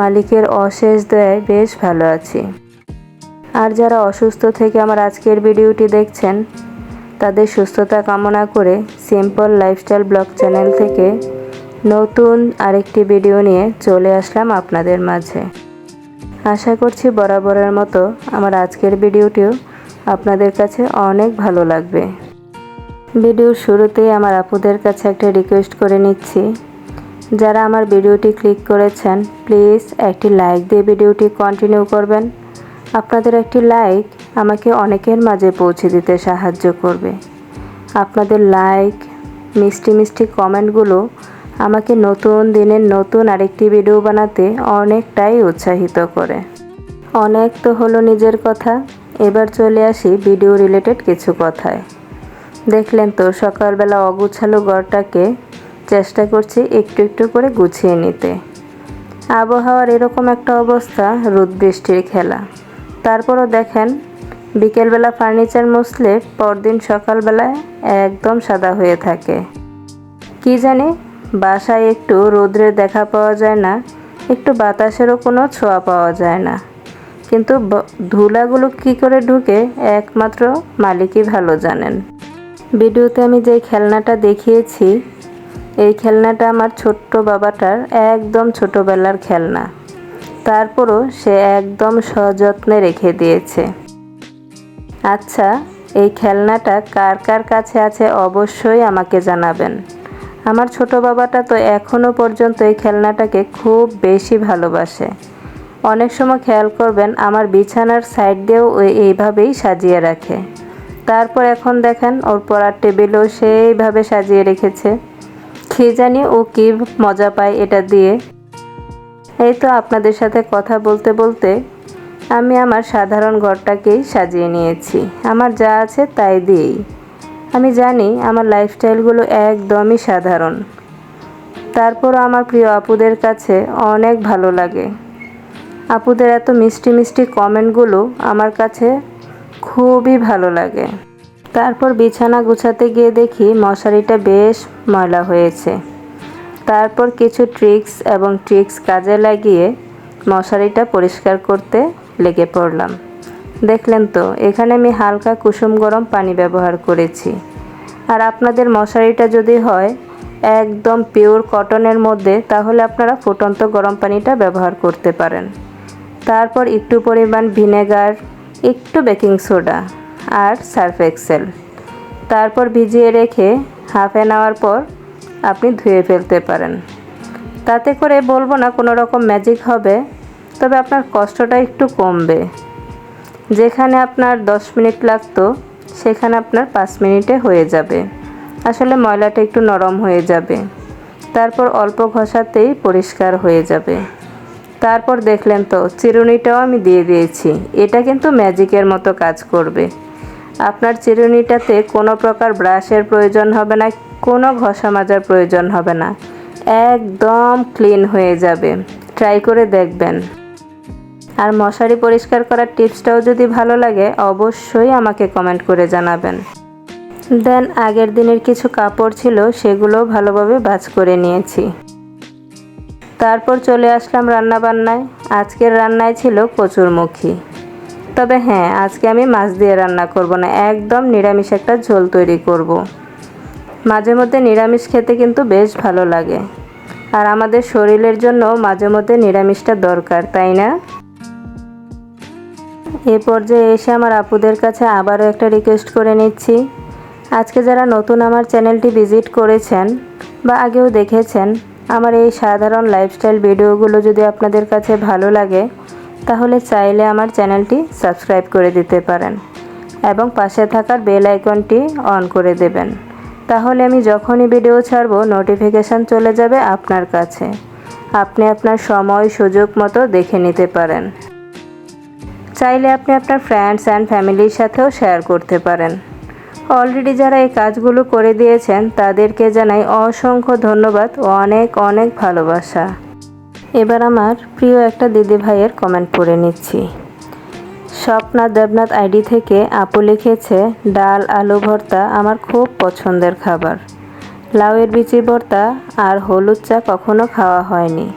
মালিকের অশেষ দয়ায় বেশ ভালো আছি। আর যারা অসুস্থ থেকে আমার আজকের ভিডিওটি দেখছেন, তাদের সুস্থতা কামনা করে সিম্পল লাইফস্টাইল ব্লগ চ্যানেল থেকে নতুন আরেকটি ভিডিও নিয়ে চলে আসলাম আপনাদের মাঝে। আশা করছি বরাবরের মতো আমার আজকের ভিডিওটিও আপনাদের কাছে অনেক ভালো লাগবে। ভিডিওর শুরুতেই আমার আপুদের কাছে একটা রিকোয়েস্ট করে নিচ্ছি। যারা আমার ভিডিওটি ক্লিক করেছেন, প্লিজ একটি লাইক দিয়ে ভিডিওটি কন্টিনিউ করবেন। আপনাদের একটি লাইক আমাকে অনেকের মাঝে পৌঁছে দিতে সাহায্য করবে। আপনাদের লাইক, মিষ্টি মিষ্টি কমেন্টগুলো আমাকে নতুন দিনের নতুন আরেকটি ভিডিও বানাতে অনেকটাই উৎসাহিত করে। অনেক তো হলো নিজের কথা, এবার চলে আসি ভিডিও রিলেটেড কিছু কথায়। দেখলেন তো, সকালবেলা অগুছালো ঘরটাকে চেষ্টা করছি একটু একটু করে গুছিয়ে নিতে। আবহাওয়ার এরকম একটা অবস্থা রোদ বৃষ্টির খেলা। তারপরও দেখেন, বিকেলবেলা ফার্নিচার মুছলে পরদিন সকালবেলায় একদম সাদা হয়ে থাকে। কি জানি, বাসায় একটু রোদ্রের দেখা পাওয়া যায় না, একটু বাতাসেরও কোনো ছোঁয়া পাওয়া যায় না। কিন্তু ধুলাগুলো কি করে ঢুকে, একমাত্র মালিকই ভালো জানেন। ভিডিওতে আমি যে খেলনাটা দেখিয়েছি এই খেলনাটা আমার ছোট্ট বাবাটার একদম ছোটোবেলার খেলনা। তারপরও সে একদম সযত্নে রেখে দিয়েছে। আচ্ছা এই খেলনাটা কার কার কাছে আছে অবশ্যই আমাকে জানাবেন। আমার ছোট বাবাটা তো এখনও পর্যন্ত এই খেলনাটাকে খুব বেশি ভালোবাসে। অনেক সময় খেয়াল করবেন, আমার বিছানার সাইড দিয়েও এইভাবেই সাজিয়ে রাখে। তারপর এখন দেখেন, ওর পড়ার টেবিলও সেইভাবে সাজিয়ে রেখেছে। কী জানি ও কী মজা পায় এটা দিয়ে। এই তো আপনাদের সাথে কথা বলতে বলতে আমি আমার সাধারণ ঘরটাকেই সাজিয়ে নিয়েছি। আমার যা আছে তাই দিয়েই। আমি জানি আমার লাইফস্টাইলগুলো একদমই সাধারণ। তারপরও আমার প্রিয় আপুদের কাছে অনেক ভালো লাগে। আপুদের এত মিষ্টি মিষ্টি কমেন্টগুলো আমার কাছে খুবই ভালো লাগে। তারপর বিছানা গুছাতে গিয়ে দেখি মশারিটা বেশ ময়লা হয়েছে। তারপর কিছু ট্রিক্স এবং ট্রিক্স কাজে লাগিয়ে মশারিটা পরিষ্কার করতে লেগে পড়লাম। দেখলেন তো, এখানে আমি হালকা কুসুম গরম পানি ব্যবহার করেছি। আর আপনাদের মশারিটা যদি হয় একদম পিওর কটনের মধ্যে, তাহলে আপনারা ফুটন্ত গরম পানিটা ব্যবহার করতে পারেন। তারপর একটু পরিমাণ ভিনেগার, একটু বেকিং সোডা। আর সার্ফ এক্সেল। তারপর ভিজিয়ে রেখে হাফ অ্যান আওয়ার পর আপনি ধুয়ে ফেলতে পারেন। তাতে করে বলব না কোনো রকম ম্যাজিক হবে, তবে আপনার কষ্টটা একটু কমবে। যেখানে আপনার দশ মিনিট লাগতো, সেখানে আপনার পাঁচ মিনিটে হয়ে যাবে। আসলে ময়লাটা একটু নরম হয়ে যাবে। তারপর অল্প ঘষাতেই পরিষ্কার হয়ে যাবে। তারপর দেখলেন তো, চিরুনিটাও আমি দিয়ে দিয়েছি। এটা কিন্তু ম্যাজিকের মতো কাজ করবে। আপনার চিরুনিটাতে কোনো প্রকার ব্রাশের প্রয়োজন হবে না, কোনো ঘষা মাজার প্রয়োজন হবে না। একদম ক্লিন হয়ে যাবে। ট্রাই করে দেখবেন। আর মশারি পরিষ্কার করার টিপসটাও যদি ভালো লাগে, অবশ্যই আমাকে কমেন্ট করে জানাবেন। দেন, আগের দিনের কিছু কাপড় ছিল সেগুলো ভালোভাবে বাজ করে নিয়েছি। তারপর চলে আসলাম রান্নাবান্নায়। আজকের রান্নায় ছিল কচুরমুখী। তবে হ্যাঁ আজকে আমি মাছ দিয়ে রান্না করব না, একদম নিরামিষ একটা ঝোল তৈরি করব। মাঝে মধ্যে নিরামিষ খেতে কিন্তু বেশ ভালো লাগে। আর আমাদের শরীরের জন্য মাঝে মধ্যে নিরামিষটা দরকার, তাই না? এ পর্যায়ে এসে আমার আপুদের কাছে আবারও একটা রিকোয়েস্ট করে নিচ্ছি। আজকে যারা নতুন আমার চ্যানেলটি ভিজিট করেছেন বা আগেও দেখেছেন, আমার এই সাধারণ লাইফস্টাইল ভিডিওগুলো যদি আপনাদের কাছে ভালো লাগে তাহলে চাইলে আমার চ্যানেলটি সাবস্ক্রাইব করে দিতে পারেন এবং পাশে থাকার বেল আইকনটি অন করে দেবেন। তাহলে আমি যখনই ভিডিও ছাড়বো, নোটিফিকেশান চলে যাবে আপনার কাছে। আপনি আপনার সময়, সুযোগ মতো দেখে নিতে পারেন। চাইলে আপনি আপনার ফ্রেন্ডস অ্যান্ড ফ্যামিলির সাথেও শেয়ার করতে পারেন। অলরেডি যারা এই কাজগুলো করে দিয়েছেন, তাদেরকে জানাই অসংখ্য ধন্যবাদ, অনেক অনেক ভালোবাসা। এবার আমার প্রিয় একটা দিদি ভাইয়ের কমেন্ট পড়ে নিচ্ছি। স্বপ্না দেবনাথ আইডি থেকে আপু লিখেছে, ডাল, আলু ভর্তা আমার খুব পছন্দের খাবার। লাউয়ের বিচি ভর্তা আর হলুদ চা কখনো খাওয়া হয়নি।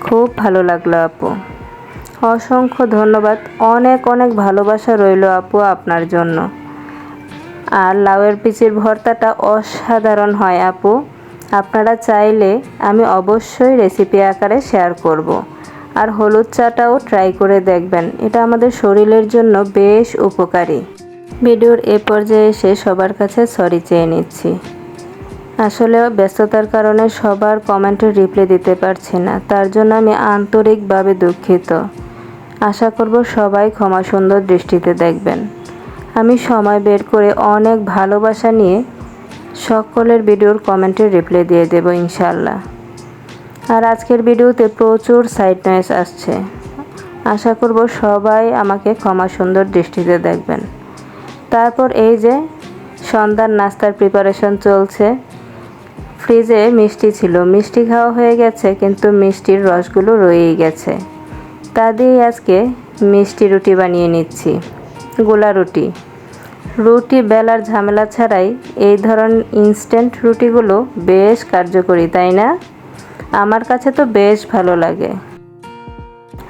খুব ভালো লাগল আপু। অসংখ্য ধন্যবাদ। অনেক অনেক ভালোবাসা রইল আপু আপনার জন্য। আর লাউয়ের পিচির ভর্তাটা অসাধারণ হয় আপু। আপনারা চাইলে আমি অবশ্যই রেসিপি আকারে শেয়ার করব। আর হলুদ চাটাও ট্রাই করে দেখবেন। এটা আমাদের শরীরের জন্য বেশ উপকারী। ভিডিওর এ পর্যায়ে এসে সবার কাছে সরি চেয়ে নিচ্ছি। আসলে ব্যস্ততার কারণে সবার কমেন্টের রিপ্লাই দিতে পারছি না। তার জন্য আমি আন্তরিকভাবে দুঃখিত। আশা করব সবাই ক্ষমা সুন্দর দৃষ্টিতে দেখবেন। আমি সময় বের করে অনেক ভালোবাসা নিয়ে সকলের ভিডিওর কমেন্টের রিপ্লাই দিয়ে দেব ইনশাল্লাহ আর আজকের ভিডিওতে প্রচুর সাইড নয়েস আসছে। আশা করব সবাই আমাকে ক্ষমা সুন্দর দৃষ্টিতে দেখবেন। তারপর এই যে সন্ধ্যার নাস্তার প্রিপারেশন চলছে। ফ্রিজে মিষ্টি ছিল। মিষ্টি খাওয়া হয়ে গেছে, কিন্তু মিষ্টির রসগুলো রয়েই গেছে। তা দিয়েই আজকে মিষ্টি রুটি বানিয়ে নিচ্ছি। গোলা রুটি। রুটি বেলার ঝামেলা ছাড়াই এই ধরনের ইনস্ট্যান্ট রুটিগুলো বেশ কার্যকরী, তাই না? আমার কাছে তো বেশ ভালো লাগে।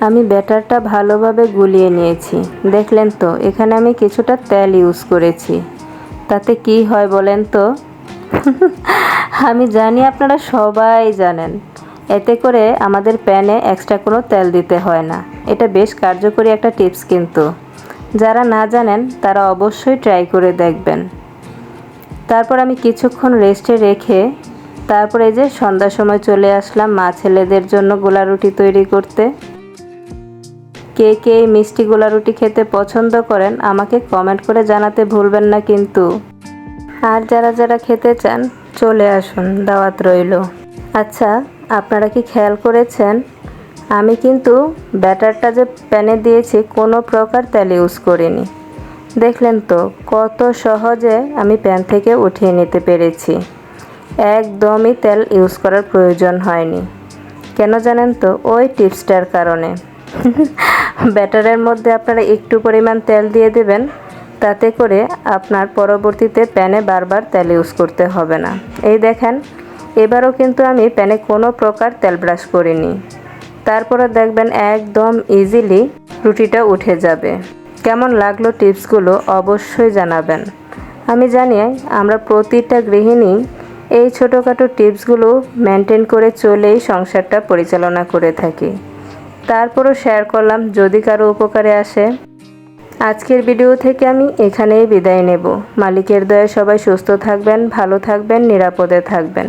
আমি ব্যাটারটা ভালোভাবে গুলিয়ে নিয়েছি। দেখলেন তো, এখানে আমি কিছুটা তেল ইউজ করেছি। তাতে কি হয় বলেন তো? আমি জানি আপনারা সবাই জানেন, এতে করে আমাদের প্যানে এক্সট্রা কোনো তেল দিতে হয় না। এটা বেশ কার্যকরী একটা টিপস কিন্তু। যারা না জানেন, তারা অবশ্যই ট্রাই করে দেখবেন। তারপর আমি কিছুক্ষণ রেস্টে রেখে, তারপরে যে সন্ধ্যার সময় চলে আসলাম মা ছেলেদের জন্য গোলা রুটি তৈরি করতে। কে কে এই মিষ্টি গোলা রুটি খেতে পছন্দ করেন, আমাকে কমেন্ট করে জানাতে ভুলবেন না কিন্তু। আর যারা যারা খেতে চান, চলে আসুন, দাওয়াত রইল। আচ্ছা আপনারা কি খেয়াল করেছেন আমি কিন্তু ব্যাটারটা যে প্যানে দিয়েছি কোনো প্রকার তেল ইউজ করিনি। দেখলেন তো, কত সহজে আমি প্যান থেকে উঠিয়ে নিতে পেরেছি। একদমই তেল ইউজ করার প্রয়োজন হয়নি। কেন জানেন তো, ওই টিপসটার কারণে। ব্যাটারের মধ্যে আপনারা একটু পরিমাণ তেল দিয়ে দেবেন, তাতে করে আপনার পরবর্তীতে প্যানে বারবার তেল ইউজ করতে হবে না। এই দেখেন, এবারও কিন্তু আমি প্যানে কোনো প্রকার তেল ব্রাশ করিনি। তারপরে দেখবেন একদম ইজিলি রুটিটা উঠে যাবে। কেমন লাগল টিপসগুলো অবশ্যই জানাবেন। আমি জানি আমরা প্রতিটা গৃহিণী এই ছোটোখাটো টিপসগুলো মেনটেন করে চলেই সংসারটা পরিচালনা করে থাকি। তারপরও শেয়ার করলাম যদি কারও উপকারে আসে। আজকের ভিডিও থেকে আমি এখানেই বিদায় নেব। মালিকের দয়া সবাই সুস্থ থাকবেন, ভালো থাকবেন, নিরাপদে থাকবেন।